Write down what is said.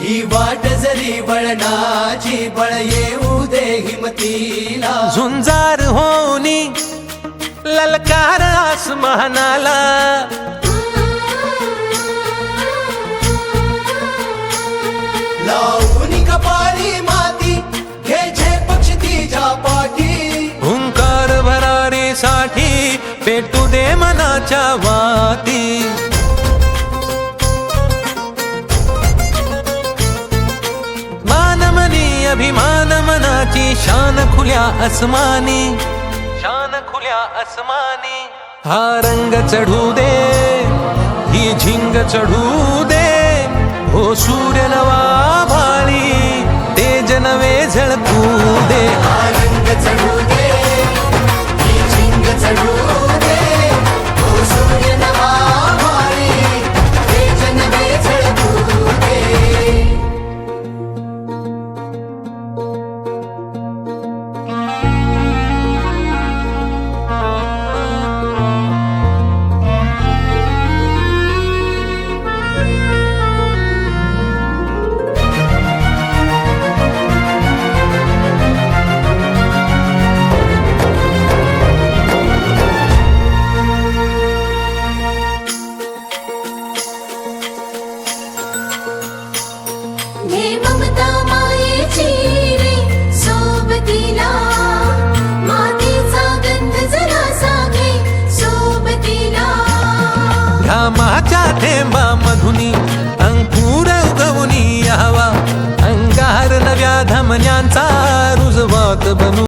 ही वाट जरी वळणाची बळ येऊ दे हिमतीला. झुंजार होनी ललकार आसमानाला. लावून कपाळी माती घे पक्ष तिच्या पाठी. हुंकार भरारीसाठी पेटू दे मनाच्या वाती. अभिमान मनाची शान खुल्या अस्मानी शान खुल्या अस्मानी हा रंग चढू दे ही झिंग चढू दे. हो सूर्य नवा भाळी तेज नवे झळकू दे. हा रंग चढू दे हे ममता मायेची रे सोबतीला मातीचा गंध जरा सागे सोबतीला घामाच्या थेंबा मधुनी अंकुर उगवनी यावा अंगार नव्या धमन्यांचा रुजवत बनू।